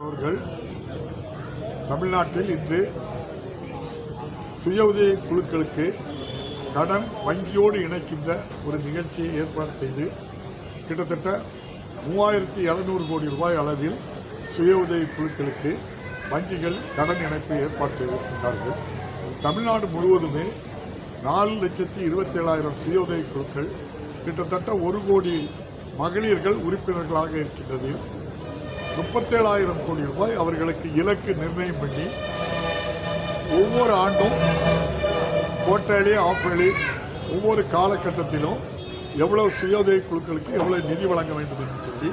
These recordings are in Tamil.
அவர்கள் தமிழ்நாட்டில் இன்று சுய உதவி குழுக்களுக்கு கடன் வங்கியோடு இணைக்கின்ற ஒரு நிகழ்ச்சியை ஏற்பாடு செய்து கிட்டத்தட்ட மூவாயிரத்தி எழுநூறு கோடி ரூபாய் அளவில் சுய உதவி குழுக்களுக்கு வங்கிகள் கடன் இணைப்பு ஏற்பாடு செய்திருக்கின்றார்கள். தமிழ்நாடு முழுவதுமே நாலு லட்சத்தி இருபத்தேழாயிரம் சுய உதவி குழுக்கள் கிட்டத்தட்ட ஒரு கோடி மகளிர்கள் உறுப்பினர்களாக இருக்கின்றது முப்பத்தேழாயிரம் கோடி ரூபாய் அவர்களுக்கு இலக்கு நிர்ணயம் பண்ணி ஒவ்வொரு ஆண்டும் கோட்டாளி ஆஃபேலி ஒவ்வொரு காலகட்டத்திலும் எவ்வளவு சுயோதய குழுக்களுக்கு எவ்வளவு நிதி வழங்க வேண்டும் என்று சொல்லி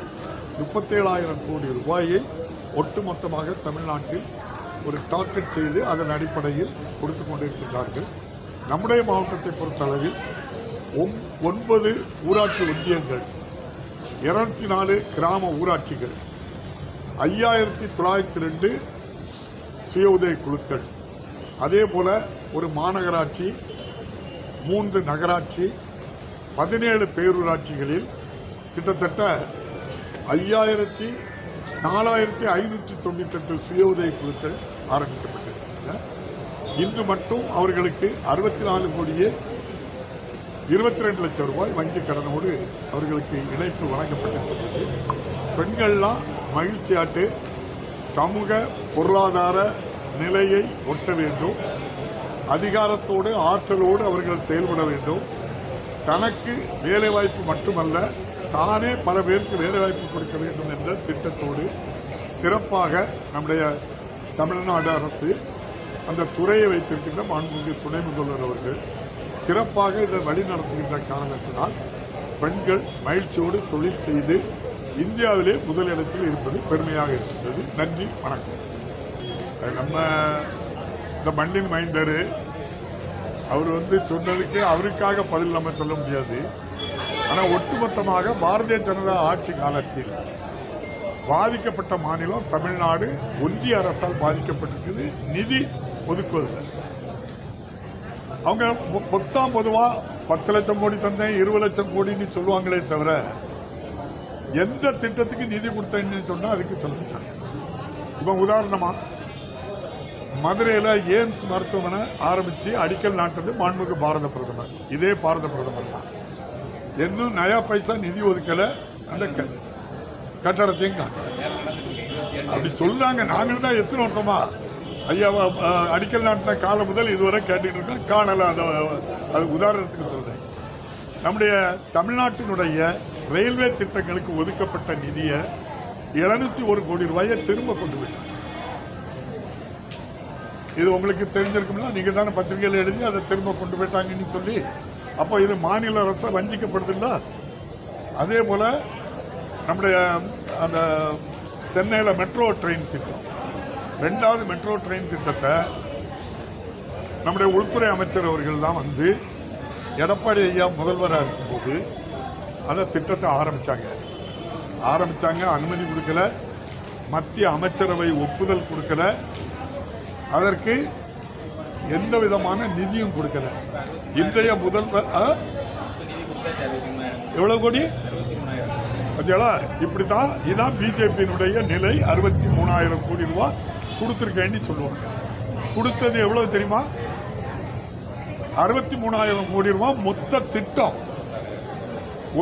முப்பத்தேழாயிரம் கோடி ரூபாயை ஒட்டுமொத்தமாக தமிழ்நாட்டில் ஒரு டார்கெட் செய்து அதன் அடிப்படையில் கொடுத்து கொண்டிருக்கின்றார்கள். நம்முடைய மாவட்டத்தை பொறுத்தளவில் ஒம்- ஒன்பது ஊராட்சி ஒன்றியங்கள் இருநூத்தி நாலு கிராம ஊராட்சிகள் ஐயாயிரத்தி தொள்ளாயிரத்தி ரெண்டு சுய உதவி குழுக்கள் அதே போல் ஒரு மாநகராட்சி மூன்று நகராட்சி பதினேழு பேரூராட்சிகளில் கிட்டத்தட்ட ஐயாயிரத்தி நாலாயிரத்தி ஐநூற்றி தொண்ணூத்தெட்டு சுய உதவி குழுக்கள் ஆரம்பிக்கப்பட்டிருக்கின்றன. இன்று மட்டும் அவர்களுக்கு அறுபத்தி நாலு கோடியே இருபத்தி ரெண்டு லட்சம் ரூபாய் வங்கி கடனோடு அவர்களுக்கு இணைப்பு வழங்கப்பட்டிருக்கிறது பெண்கள்லாம் மகிழ்ச்சியாட்டு சமூக பொருளாதார நிலையை ஒட்ட வேண்டும். அதிகாரத்தோடு ஆற்றலோடு அவர்கள் செயல்பட வேண்டும். தனக்கு வேலைவாய்ப்பு மட்டுமல்ல தானே பல பேருக்கு வேலைவாய்ப்பு கொடுக்க வேண்டும் என்ற திட்டத்தோடு சிறப்பாக நம்முடைய தமிழ்நாடு அரசு அந்த துறையை வைத்திருக்கின்ற மாண்புமிகு துணை முதல்வர் அவர்கள் சிறப்பாக இதை வழிநடத்துகின்ற காரணத்தினால் பெண்கள் மகிழ்ச்சியோடு தொழில் செய்து இந்தியாவிலே முதலிடத்தில் இருப்பது பெருமையாக இருக்கின்றது. நன்றி வணக்கம். அது நம்ம இந்த மண்ணின் மைந்தர் அவர் வந்து சொன்னதுக்கு அவருக்காக பதில் நம்ம சொல்ல முடியாது. ஆனால் ஒட்டுமொத்தமாக பாரதிய ஜனதா ஆட்சி காலத்தில் பாதிக்கப்பட்ட மாநிலம் தமிழ்நாடு ஒன்றிய அரசால் பாதிக்கப்பட்டிருக்குது. நிதி ஒதுக்குவதில்லை. அவங்க பொத்தா பொதுவாக பத்து லட்சம் கோடி தந்தேன் இருபது லட்சம் கோடின்னு சொல்லுவாங்களே தவிர எந்த திட்டத்துக்கு நிதி கொடுத்தேன்னு சொன்னால் அதுக்கு சொல்ல மாட்டாங்க இப்போ உதாரணமாக மதுரையில் எய்ம்ஸ் மருத்துவமனை ஆரம்பித்து அடிக்கல் நாட்டது மாண்புமிகு பாரத பிரதமர். இதே பாரத பிரதமர் தான். இன்னும் நயா பைசா நிதி ஒதுக்கலை அந்த க- கட்டடத்தையும் காணல அப்படி சொல்றாங்க. நாங்கள் தான் எத்தனை வருஷமா ஐயா அடிக்கல் நாட்டின காலம் முதல் இதுவரை கேட்டுக்கிட்டு இருக்கோம். காணல அந்த அது உதாரணத்துக்கு சொல்றேன். நம்முடைய தமிழ்நாட்டினுடைய ரயில்வே திட்டங்களுக்கு ஒதுக்கப்பட்ட நிதியை எழுநூத்தி ஒரு கோடி ரூபாயை திரும்ப கொண்டு விட்டாங்க. இது உங்களுக்கு தெரிஞ்சிருக்கும்ல? நீங்கள் தானே பத்திரிகையில் எழுதி அதை திரும்ப கொண்டு போயிட்டாங்கன்னு சொல்லி. அப்போ இது மாநில அரசை வஞ்சிக்கப்படுதுங்களா அதே போல் நம்முடைய அந்த சென்னையில் மெட்ரோ ட்ரெயின் திட்டம். ரெண்டாவது மெட்ரோ ட்ரெயின் திட்டத்தை நம்முடைய உள்துறை அமைச்சர் அவர்கள் தான் வந்து எடப்பாடி ஐயா முதல்வராக இருக்கும்போது அந்த திட்டத்தை ஆரம்பிச்சாங்க. ஆரம்பிச்சாங்க அனுமதி கொடுக்கல மத்திய அமைச்சரவை ஒப்புதல் கொடுக்கல அதற்கு எந்த விதமான நிதியும் கொடுக்கல. இன்றைய முதல்வர் எவ்வளோ கோடி? பார்த்தீங்களா இப்படித்தான் இதான் பிஜேபியினுடைய நிலை. அறுபத்தி மூணாயிரம் கோடி ரூபா கொடுத்துருக்கேன்னு சொல்லுவாங்க. கொடுத்தது எவ்வளவு தெரியுமா? அறுபத்தி மூணாயிரம் கோடி ரூபா மொத்த திட்டம்.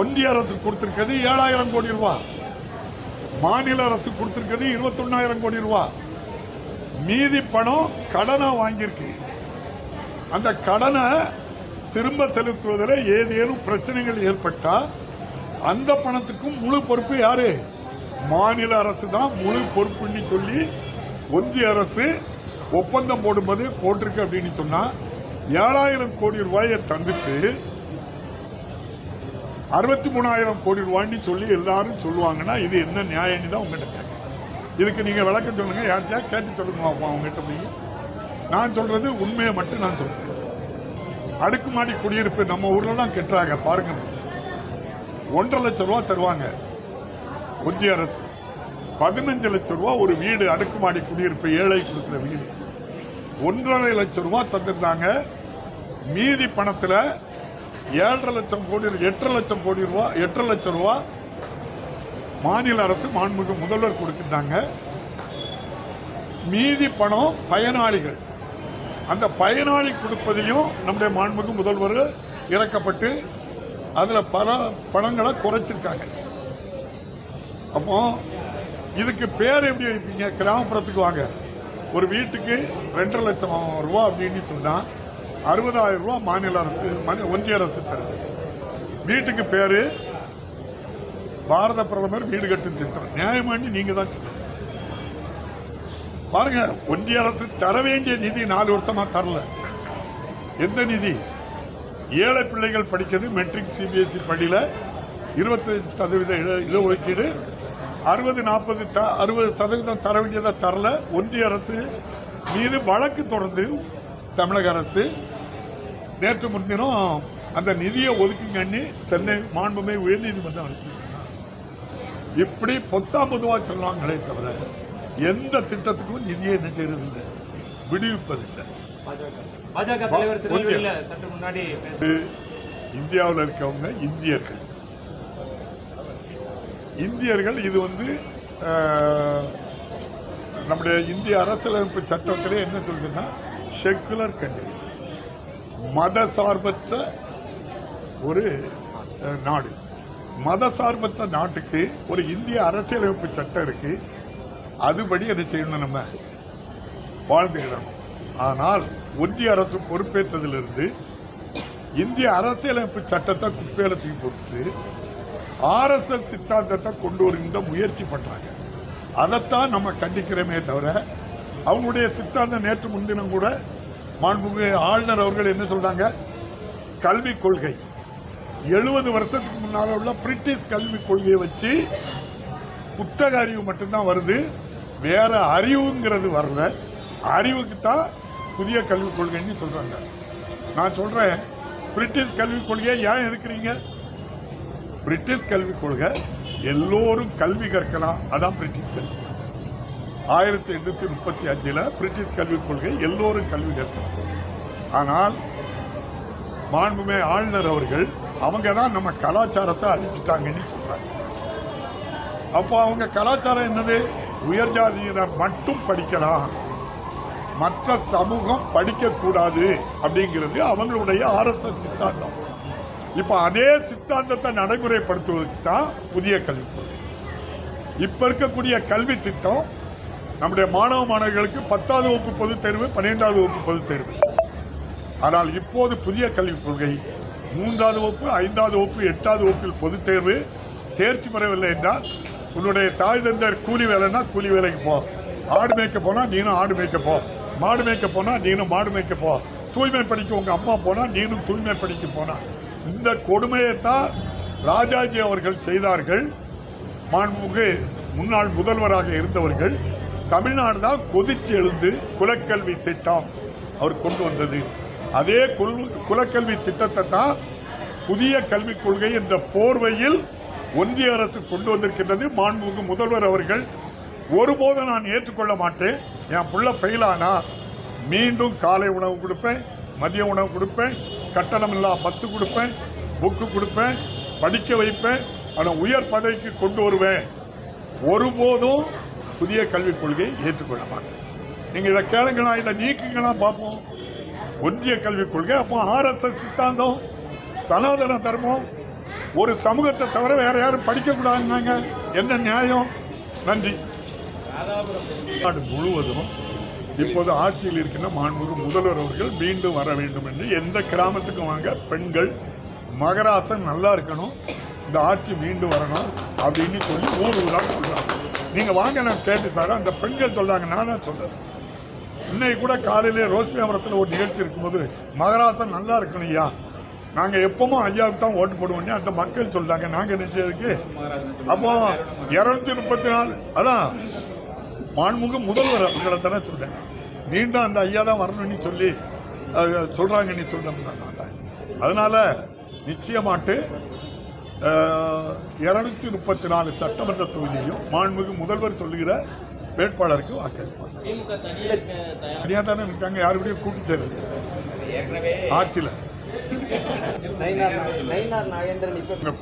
ஒன்றிய அரசு கொடுத்துருக்கிறது ஏழாயிரம் கோடி ரூபா மாநில அரசு கொடுத்துருக்கிறது இருபத்தொன்னாயிரம் கோடி ரூபா மீதி பணம் கடனை வாங்கியிருக்கு. அந்த கடனை திரும்ப செலுத்துவதில் ஏதேனும் பிரச்சனைகள் ஏற்பட்டால் அந்த பணத்துக்கும் முழு பொறுப்பு யாரு? மாநில அரசு தான் முழு பொறுப்புன்னு சொல்லி ஒன்றிய அரசு ஒப்பந்தம் போடும்போது போட்டிருக்கு அப்படின்னு சொன்னா ஏழாயிரம் கோடி ரூபாயை தந்துட்டு அறுபத்தி மூணாயிரம் கோடி ரூபாய்ன்னு சொல்லி எல்லாரும் சொல்லுவாங்கன்னா இது என்ன நியாயம்னு தான் உங்ககிட்ட கேட்குறேன். இதுக்கு நீங்க விளக்கம் சொல்லுங்க யார்கிட்டயா கேட்டு சொல்லுங்க பாப்போம் அவங்ககிட்ட போய். நான் சொல்றது உண்மையை மட்டும் நான் சொல்றேன். அடுக்குமாடி குடியிருப்பு நம்ம ஊர்ல தான் கெட்டுறாங்க பாருங்க. ஒன்றரை லட்சம் ரூபா தருவாங்க. ஒன்றிய அரசு. பதினஞ்சு லட்சம் ரூபா ஒரு வீடு அடுக்குமாடி குடியிருப்பு ஏழை கொடுக்குற வீடு. ஒன்றரை லட்சம் ரூபா தந்துருந்தாங்க. மீதி பணத்தில் ஏழரை லட்சம் கோடி எட்டரை லட்சம் கோடி ரூபா எட்டரை லட்சம் ரூபா மாநில அரசு மாண்புமிகு முதல்வர் கொடுத்துட்டாங்க மீதி பணம் பயனாளிகள். அந்த பயனாளி கொடுப்பதிலையும் நம்முடைய மாண்புமிகு முதல்வர் இறக்கப்பட்டு அதில் பல பணங்களை குறைச்சிருக்காங்க. அப்போ இதுக்கு பேர் எப்படி வைப்பீங்க? கிராமப்புறத்துக்கு வாங்க. ஒரு வீட்டுக்கு ரெண்டரை லட்சம் ரூபா அப்படின்னு சொன்னால் அறுபதாயிரம் ரூபா மாநில அரசு ஒன்றிய அரசு தருது. வீட்டுக்கு பேர் பாரத பிரதமர் வீடு கட்டும் திட்டம். நியாயமானி நீங்கள் தான் சொல்லணும். பாருங்க ஒன்றிய அரசு தர வேண்டிய நிதி நாலு வருஷமாக தரல. எந்த நிதி? ஏழை பிள்ளைகள் படிக்கிறது மெட்ரிக் சிபிஎஸ்சி பள்ளியில் இருபத்தஞ்சு சதவீத இட இட ஒதுக்கீடு அறுபது நாற்பது த அறுபது சதவீதம் தர வேண்டியதை தரல. ஒன்றிய அரசு மீது வழக்கு தொடர்ந்து தமிழக அரசு நேற்று முன்தினம் அந்த நிதியை ஒதுக்குங்கன்னு சென்னை மாண்புமை உயர்நீதிமன்றம் அளிச்சிருக்காங்க இப்படி பொத்தாம் பொதுவாக சொல்லுவாங்களே தவிர எந்த திட்டத்துக்கும் நிதியை என்ன செய்யறதில்லை. விடுவிப்பதில்லை. பாஜக. சற்று முன்னாடி இந்தியாவில் இருக்கவங்க இந்தியர்கள். இந்தியர்கள் இது வந்து நம்முடைய இந்திய அரசியலமைப்பு சட்டத்திலே என்ன சொல்றதுன்னா செக்குலர் கண்ட்ரி மத சார்பற்ற ஒரு நாடு. மத சார்பற்ற நாட்டுக்கு ஒரு இந்திய அரசியலமைப்பு சட்டம் இருக்கு. அதுபடி அதை செய்யணும் நம்ம வாழ்ந்துக்கிடணும் ஆனால் ஒன்றிய அரசு பொறுப்பேற்றதிலிருந்து இந்திய அரசியலமைப்பு சட்டத்தை குப்பையில தூக்கி போட்டுட்டு ஆர்எஸ்எஸ் சித்தாந்தத்தை கொண்டு வருகின்ற முயற்சி பண்ணுறாங்க அதைத்தான் நம்ம கண்டிக்கிறோமே தவிர அவங்களுடைய சித்தாந்தம் நேற்று முன்தினம் கூட மாண்புமிகு ஆளுநர் அவர்கள் என்ன சொல்கிறாங்க கல்விக் கொள்கை. எழுபது வருஷத்துக்கு முன்னால் உள்ள பிரிட்டிஷ் கல்விக் கொள்கையை வச்சு புத்தக அறிவு மட்டும்தான் வருது. வேற அறிவுங்கிறது வரல. அறிவுக்கு தான் புதிய கல்விக் கொள்கைன்னு சொல்கிறாங்க நான் சொல்கிறேன் பிரிட்டிஷ் கல்விக் கொள்கையை ஏன் எதுக்குறீங்க பிரிட்டிஷ் கல்விக் கொள்கை எல்லோரும் கல்வி கற்கலாம். அதான் பிரிட்டிஷ் கல்விக் கொள்கை. ஆயிரத்தி எண்ணூற்றி முப்பத்தி அஞ்சில் பிரிட்டிஷ் கல்விக் கொள்கை எல்லோரும் கல்வி கற்கலாம். ஆனால் மாண்புமே ஆளுநர் அவர்கள் அவங்க தான் நம்ம கலாச்சாரத்தை அழிச்சிட்டாங்கன்னு சொல்கிறாங்க அப்போ அவங்க கலாச்சாரம் என்னது? உயர்ஜாதியினர் மட்டும் படிக்கலாம். மற்ற சமூகம் படிக்கக்கூடாது அப்படிங்கிறது அவங்களுடைய ஆர்எஸ்எஸ் சித்தாந்தம். இப்போ அதே சித்தாந்தத்தை நடைமுறைப்படுத்துவதற்கு தான் புதிய கல்விக் கொள்கை. இப்போ இருக்கக்கூடிய கல்வி திட்டம் நம்முடைய மாணவ மாணவிகளுக்கு பத்தாவது வகுப்பு பொதுத் தேர்வு பன்னிரெண்டாவது வகுப்பு பொதுத் தேர்வு. ஆனால் இப்போது புதிய கல்விக் கொள்கை மூன்றாவது வகுப்பு ஐந்தாவது வகுப்பு எட்டாவது வகுப்பில் பொதுத் தேர்வு தேர்ச்சி பெறவில்லை என்றால் உன்னுடைய தாய் தந்தர் கூலி வேலைன்னா கூலி வேலைக்கு போ. ஆடு மேய்க்க போனால் நீனும் ஆடு மேய்க்க போ. மாடு மேய்க்க போனால் நீனும் மாடு மேய்க்க போ. தூய்மை படிக்க உங்கள் அம்மா போனால் நீனும் தூய்மை படிக்க போனா. இந்த கொடுமையைத்தான் ராஜாஜி அவர்கள் செய்தார்கள். மாண்புமிகு முன்னாள் முதல்வராக இருந்தவர்கள் தமிழ்நாடு தான் கொதிச்சு எழுந்து குலக்கல்வி திட்டம் அவர் கொண்டு வந்தது. அதே குல் குலக்கல்வி திட்டத்தை தான் புதிய கல்விக் கொள்கை என்ற போர்வையில் ஒன்றிய அரசு கொண்டு வந்திருக்கின்றது. மாண்புமிகு முதல்வர் அவர்கள் ஒருபோதும் நான் ஏற்றுக்கொள்ள மாட்டேன். என் பிள்ளை ஃபெயில் ஆனால் மீண்டும் காலை உணவு கொடுப்பேன் மதிய உணவு கொடுப்பேன் கட்டணமில்லா பஸ்ஸு கொடுப்பேன் புக்கு கொடுப்பேன் படிக்க வைப்பேன் அவனை உயர் பதவிக்கு கொண்டு வருவேன். ஒருபோதும் புதிய கல்விக் கொள்கையை ஏற்றுக்கொள்ள மாட்டேன். நீங்கள் இதை கேளுங்களா இதை நீக்குங்களா பார்ப்போம் ஒன்றிய கல்விக் கொள்கை அப்போ ஆர்எஸ்எஸ் சித்தாந்தம் சனாதன தர்மம் ஒரு சமூகத்தை தவிர வேறு யாரும் படிக்கக்கூடாதுன்னாங்க. என்ன நியாயம்? நன்றி. நாடு முழுவதும் இப்போது ஆட்சியில் இருக்கின்ற மாண்புமிகு முதல்வர் அவர்கள் மீண்டும் வர வேண்டும் என்று எந்த கிராமத்துக்கும் வாங்க பெண்கள் மகராசன் நல்லா இருக்கணும் இந்த ஆட்சி மீண்டும் வரணும் அப்படின்னு சொல்லி ஊர் ஊராக சொல்கிறாங்க நீங்கள் வாங்க நான் கேட்டு தரேன். அந்த பெண்கள் சொல்கிறாங்க நானே சொல்கிறேன் இன்னைக்கு கூட காலையிலே ரோஸ்மியாபுரத்தில் ஒரு நிகழ்ச்சி இருக்கும்போது மகராசன் நல்லா இருக்கணும் ஐயா. நாங்கள் எப்பவும் ஐயாவுக்கு தான் ஓட்டு போடுவோம் அந்த மக்கள் சொல்கிறாங்க நாங்கள் நினைச்சதுக்கு. அப்போ இரநூத்தி முப்பத்தி நாலு அதான் மாண்புமிகு முதல்வர் அவங்களை தானே சொல்றாங்க மீண்டும் அந்த ஐயா தான் வரணும்னு சொல்லி அஹ், சொல்றாங்கன்னு சொல்றாங்க அதனால நிச்சயமாட்டு இருநூத்தி முப்பத்தி நாலு சட்டமன்ற தொகுதியிலும் மாண்புமிகு முதல்வர் சொல்லுகிற வேட்பாளருக்கு வாக்களிப்பாங்க தனியாக தானே இருக்காங்க யாருடையும் கூட்டி சேரல ஆட்சியில்.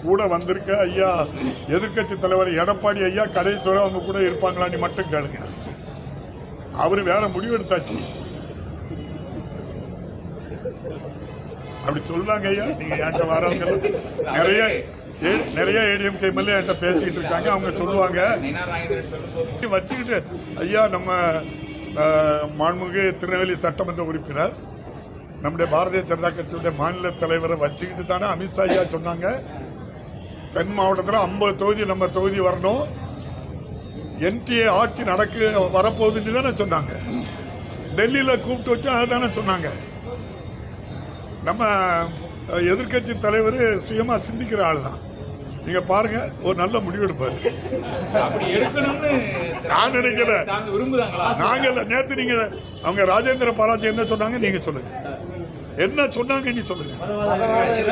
கூட வந்திருக்க ஐயா எதிர்க்கட்சி தலைவர் எடப்பாடி ஐயா கடைசிவரை அவங்க கூட இருப்பாங்களான்னு மட்டும் கேளுங்க. அவர் வேற முடிவு எடுத்தாச்சு. அப்படி சொல்லாங்க ஐயா நீங்க என்கிட்ட வரவங்க நிறைய ஏ- நிறைய ஏடிஎம்கே எம்எல்ஏ என்கிட்ட பேசிக்கிட்டு இருக்காங்க அவங்க சொல்லுவாங்க. வச்சுக்கிட்டு ஐயா நம்ம அஹ், மாண்புமிகு திருநெல்வேலி சட்டமன்ற உறுப்பினர் நம்முடைய பாரதிய ஜனதா கட்சியுடைய மாநில தலைவரை வச்சுக்கிட்டு தானே அமித்ஷா ஐயா சொன்னாங்க. தென் மாவட்டத்தில் ஐம்பது தொகுதி நம்ம தொகுதி வரணும். என்டிஏ ஆட்சி நடக்க வரப்போகுதுன்னு தானே சொன்னாங்க. டெல்லியில் கூப்பிட்டு வச்சு அதை தானே சொன்னாங்க. நம்ம எதிர்கட்சி தலைவர் சுயமா சிந்திக்கிற ஆள் தான். நீங்க பாருங்க ஒரு நல்ல முடிவு எடுப்பாரு. நான் நினைக்கல. நாங்க இல்ல நேத்து நீங்க அவங்க ராஜேந்திர பாலாஜி என்ன சொன்னாங்க நீங்க சொல்லுங்க. என்ன சொன்னாங்க நீ சொல்லுங்க.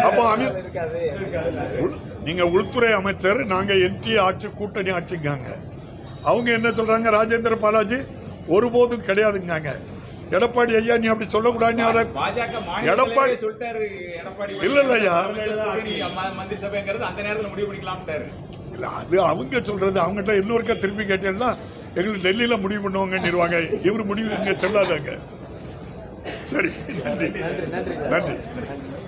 அப்போ அமித் நீங்க உள்துறை அமைச்சர் நாங்க என்டி ஆட்சி கூட்டணி ஆட்சிங்காங்க. அவங்க என்ன சொல்றாங்க? ராஜேந்திர பாலாஜி ஒருபோதும் கிடையாதுங்காங்க. எடப்பாடி ஐயா நீ அப்படி சொல்லக்கூடாதுன்னு எடப்பாடி- தலைவரே சொல்லிட்டாரு எடப்பாடி. இல்ல, இல்ல, ஐயா. நீங்க ம- மந்திரி சபைங்கிறது அந்த நேரத்துல முடிவு பண்ணிக்கலாம்ட்டாரு. இல்ல அது அவங்க சொல்றது. அவங்ககிட்ட இன்னொருக்கா திருப்பி கேட்டேன்னா எங்களுக்கு டெல்லியில முடிவு பண்ணுவாங்கன்னுருவாங்க. இவர் முடிவு இங்க சொல்லாதாங்க. சரி நன்றி. நன்றி நன்றி